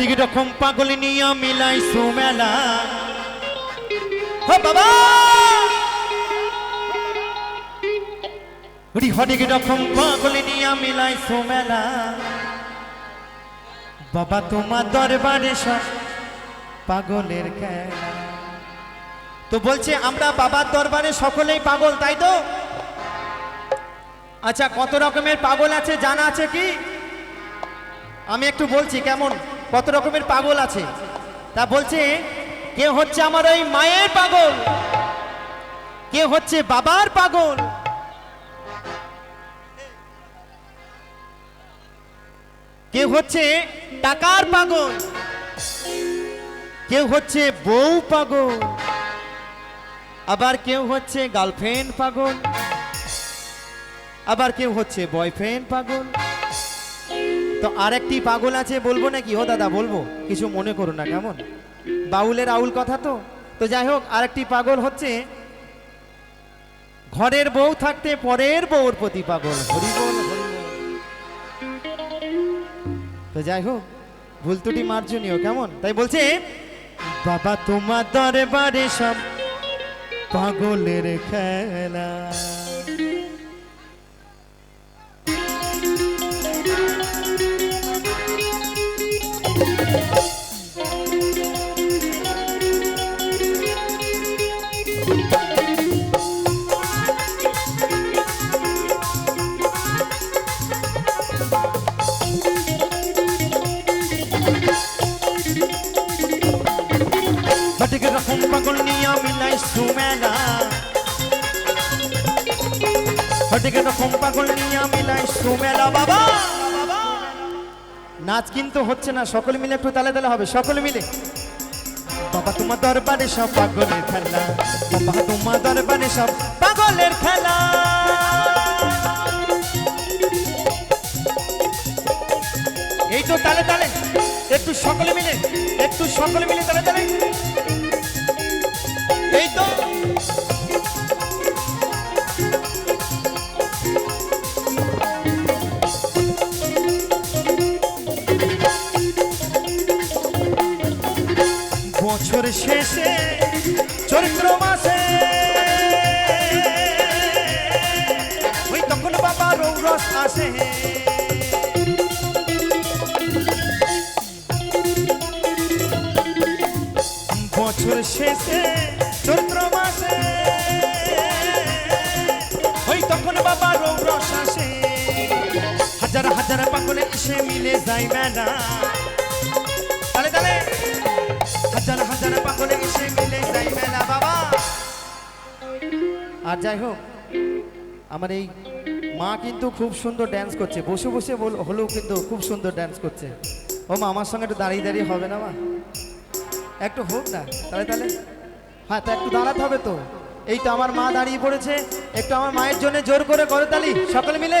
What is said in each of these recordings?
দিকে রকম পাগল নিয়ে মিলাই সুমেলা বাবা! হরি রকম পাগল নিয়ে মিলাই সুমেলা বাবা, তোমার দরবারে সব পাগলের খেলা। তো বলছে, আমরা বাবার দরবারে সকলেই পাগল, তাই তো? আচ্ছা কত রকমের পাগল আছে, জানা আছে কি? আমি একটু বলছি, কেমন? কত রকমের পাগল আছে। তা বলছে, কে হচ্ছে আমার ওই মায়ের পাগল? কে হচ্ছে বাবার পাগল? কে হচ্ছে টাকার পাগল? কেউ হচ্ছে বউ পাগল। আবার কেউ হচ্ছে গার্লফ্রেন্ড পাগল। আবার কেউ হচ্ছে বয়ফ্রেন্ড পাগল। তো আরেকটি পাগল আছে বলব নাকি? ও দাদা, বলব। কিছু মনে করো না, কেমন? বাউলের আউল কথা তো। তো যাই হোক, আরেকটি পাগল হচ্ছে। ঘরের বউ থাকতে পরের বউর প্রতি পাগল। হরিবল তো যাই হোক, ভুল ত্রুটি মার্জনীয়, কেমন? তাই বলছে, বাবা, তোমার দরবারে সব পাগলের খেলা। হটিক রকম পাগল নিয়ে মিলাই সুমেলা বাবা। নাচ কিন্তু হচ্ছে না, সকলে মিলে একটু তালে তালে হবে, সকলে মিলে। বাবা তোমার দরবারে সব পাগলের খেলা, বাবা তোমার দরবারে সব পাগলের খেলা। এই তো তালে তালে, একটু সকলে মিলে, একটু সকলে মিলে তালে তালে। বছর শেষে চরিত্র মাসে। ওই তখন বাবা রৌরস আসে। বছর শেষে, চৈত্র মাসে, ওই তখন বাবা রৌরস আসে। হাজার হাজার পাগলে এসে মিলে যায় মেলা। হাজার হাজার মিলে যায় মেলা বাবা। আর যাই হোক, আমার এই মা কিন্তু খুব সুন্দর ড্যান্স করছে। বসে বসে হলেও কিন্তু খুব সুন্দর ড্যান্স করছে। ও মা, আমার সঙ্গে একটু দাঁড়িয়ে দাঁড়িয়ে হবে না মা? একটু হোক না, তাহলে তাহলে। হ্যাঁ তা একটু দাঁড়াতে হবে তো। এই তো আমার মা দাঁড়িয়ে পড়েছে। একটু আমার মায়ের জন্য জোর করে করে তালি, সকলে মিলে।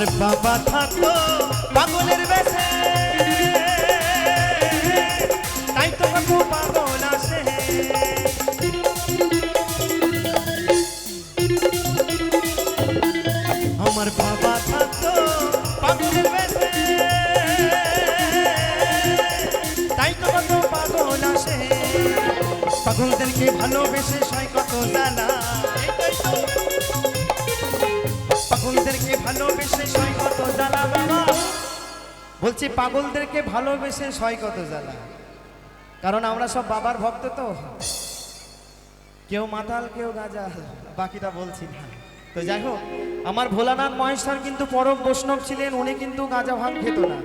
আমার বাবা থাকতো পাগলের বেশে। তাই তো কত পাগল আসে। আমার বাবা থাকতো পাগলের বেশে। তাই তো কত পাগল আসে। পাগলদেরকে ভালোবেসে সয় কত জানা এটাই তো পাগলদেরকে ভালোবেসে সয় কত জ্বালা, বাবা। বলছি, পাগলদেরকে ভালোবেসে সয় কত জ্বালা। কারণ আমরা সব বাবার ভক্ত তো। কেউ মাতাল, কেউ গাজা বাকিটা বলছি না। তো যাই হোক, আমার ভোলানাথ মহেশ্বর কিন্তু পরম বৈষ্ণব ছিলেন, উনি কিন্তু গাঁজা ভাঙ খেত না।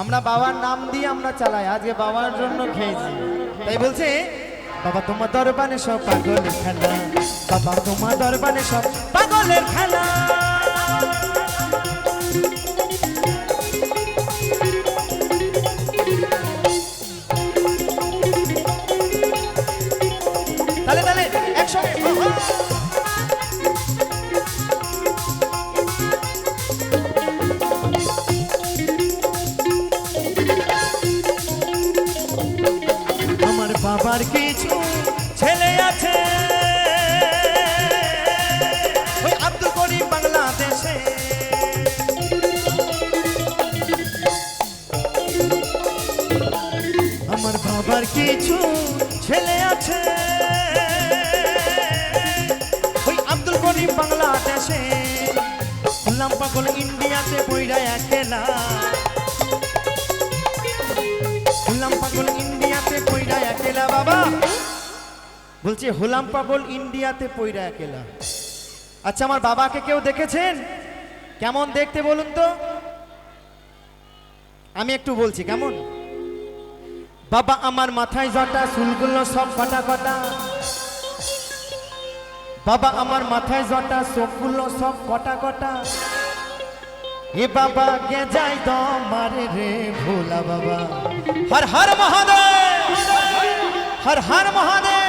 আমরা বাবার নাম দিয়ে আমরা চালাই, আজকে বাবার জন্য খেয়েছি। তাই বলছে, বাবা তোমার দরবারে সব পাগলের খেলা, বাবা তোমার দরবারে সব পাগলের খেলা। আমার কিছু ছেলে আছে। ওই আব্দুল করি বাংলাদেশে। আমার বাবার কিছু ছেলে আছে। বলছি, হলাম পাগল, ইন্ডিয়াতে পৈরা একেলা। আচ্ছা আমার বাবাকে কেউ দেখেছেন? কেমন দেখতে বলুন তো? আমি একটু বলছি, কেমন? বাবা, আমার মাথায় জটা, চুলগুলো সব কটা কটা। বাবা, আমার মাথায় জটা, চোখগুলো সব কটা কটা। এ বাবা, গে যাই মারে রে ভোলা বাবা। হর হর মহাদেব! হর হর মহাদেব!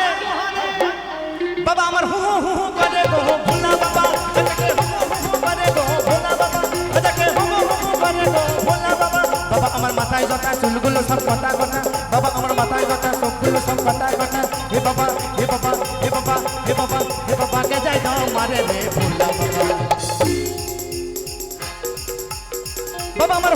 জটা চুলগুলো সব কথা কথা। বাবা আমার মাথায় কথা চোখগুলো সব কথা কথা। হে বাবা হে বাবা হে বাবা হে বাবা হে বাবাকে যাই দাও মারে রে ভোলা বাবা। বাবা আমার